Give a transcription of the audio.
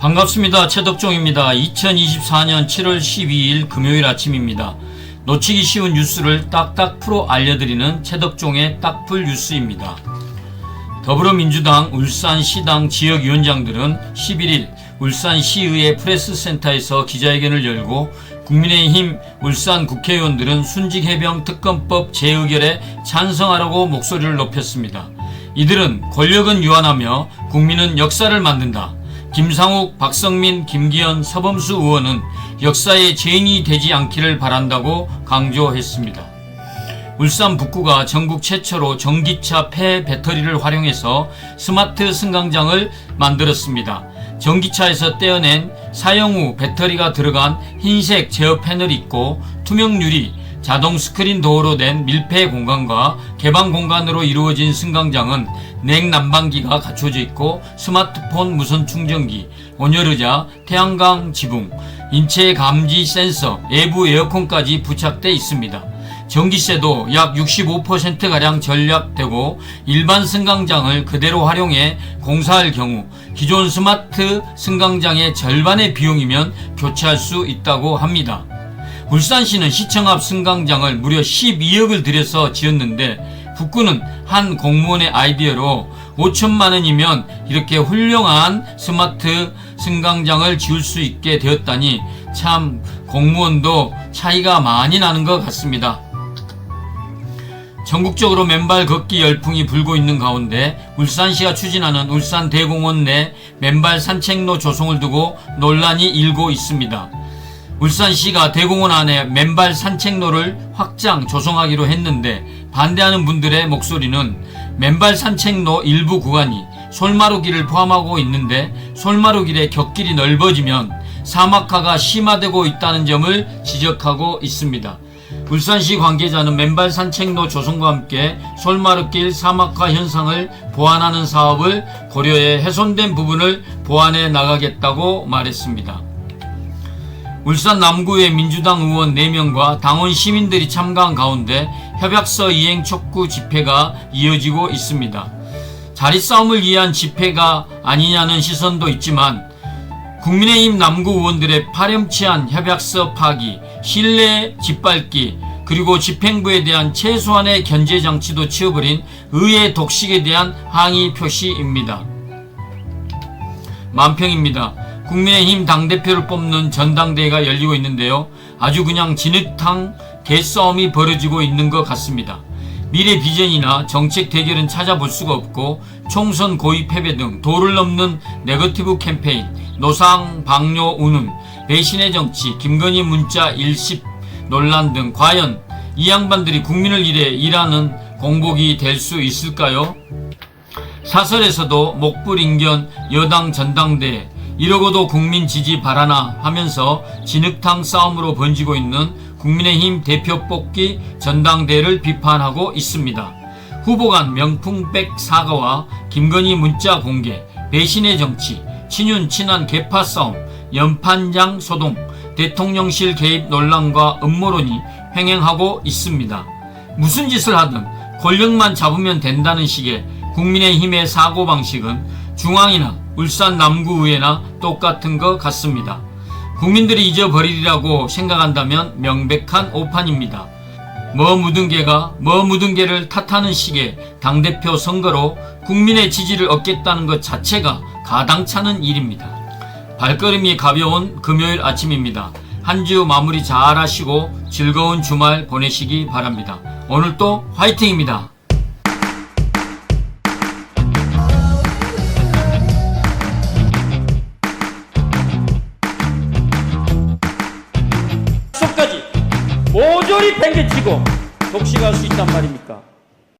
반갑습니다. 최덕종입니다. 2024년 7월 12일 금요일 아침입니다. 놓치기 쉬운 뉴스를 딱딱 풀어 알려드리는 최덕종의 딱풀 뉴스입니다. 더불어민주당 울산시당 지역위원장들은 11일 울산시의회 프레스센터에서 기자회견을 열고 국민의힘 울산 국회의원들은 순직해병 특검법 재의결에 찬성하라고 목소리를 높였습니다. 이들은 권력은 유한하며 국민은 역사를 만든다. 김상욱, 박성민, 김기현, 서범수 의원은 역사의 죄인이 되지 않기를 바란다고 강조했습니다. 울산 북구가 전국 최초로 전기차 폐 배터리를 활용해서 스마트 승강장을 만들었습니다. 전기차에서 떼어낸 사용 후 배터리가 들어간 흰색 제어 패널이 있고 투명 유리, 자동 스크린 도어로 된 밀폐 공간과 개방 공간으로 이루어진 승강장은 냉난방기가 갖춰져 있고 스마트폰 무선 충전기, 온열의자, 태양광 지붕, 인체 감지 센서, 외부 에어컨까지 부착돼 있습니다. 전기세도 약 65%가량 절약되고 일반 승강장을 그대로 활용해 공사할 경우 기존 스마트 승강장의 절반의 비용이면 교체할 수 있다고 합니다. 울산시는 시청 앞 승강장을 무려 12억을 들여서 지었는데 북구는 한 공무원의 아이디어로 5천만 원이면 이렇게 훌륭한 스마트 승강장을 지을 수 있게 되었다니 참 공무원도 차이가 많이 나는 것 같습니다. 전국적으로 맨발 걷기 열풍이 불고 있는 가운데 울산시가 추진하는 울산 대공원 내 맨발 산책로 조성을 두고 논란이 일고 있습니다. 울산시가 대공원 안에 맨발 산책로를 확장 조성하기로 했는데 반대하는 분들의 목소리는 맨발 산책로 일부 구간이 솔마루길을 포함하고 있는데 솔마루길의 곁길이 넓어지면 사막화가 심화되고 있다는 점을 지적하고 있습니다. 울산시 관계자는 맨발 산책로 조성과 함께 솔마루길 사막화 현상을 보완하는 사업을 고려해 훼손된 부분을 보완해 나가겠다고 말했습니다. 울산 남구의 민주당 의원 4명과 당원 시민들이 참가한 가운데 협약서 이행 촉구 집회가 이어지고 있습니다. 자리 싸움을 위한 집회가 아니냐는 시선도 있지만 국민의힘 남구 의원들의 파렴치한 협약서 파기, 신뢰 짓밟기, 그리고 집행부에 대한 최소한의 견제 장치도 치워버린 의회 독식에 대한 항의 표시입니다. 만평입니다. 국민의힘 당대표를 뽑는 전당대회가 열리고 있는데요. 아주 그냥 진흙탕 개싸움이 벌어지고 있는 것 같습니다. 미래 비전이나 정책 대결은 찾아볼 수가 없고 총선 고의 패배 등 도를 넘는 네거티브 캠페인, 노상 방뇨 운운, 배신의 정치, 김건희 문자 일십 논란 등 과연 이 양반들이 국민을 위해 일하는 공복이 될 수 있을까요? 사설에서도 목불 인견 여당 전당대회 이러고도 국민 지지 바라나 하면서 진흙탕 싸움으로 번지고 있는 국민의힘 대표 뽑기 전당대회를 비판하고 있습니다. 후보 간 명품백 사과와 김건희 문자 공개, 배신의 정치, 친윤 친한 개파 싸움, 연판장 소동, 대통령실 개입 논란과 음모론이 횡행하고 있습니다. 무슨 짓을 하든 권력만 잡으면 된다는 식의 국민의힘의 사고방식은 중앙이나 울산 남구의회나 똑같은 것 같습니다. 국민들이 잊어버리리라고 생각한다면 명백한 오판입니다. 뭐 묻은 개가 뭐 묻은 개를 탓하는 식의 당대표 선거로 국민의 지지를 얻겠다는 것 자체가 가당찮은 일입니다. 발걸음이 가벼운 금요일 아침입니다. 한 주 마무리 잘 하시고 즐거운 주말 보내시기 바랍니다. 오늘도 화이팅입니다. 모조리 팽개치고 독식할 수 있단 말입니까?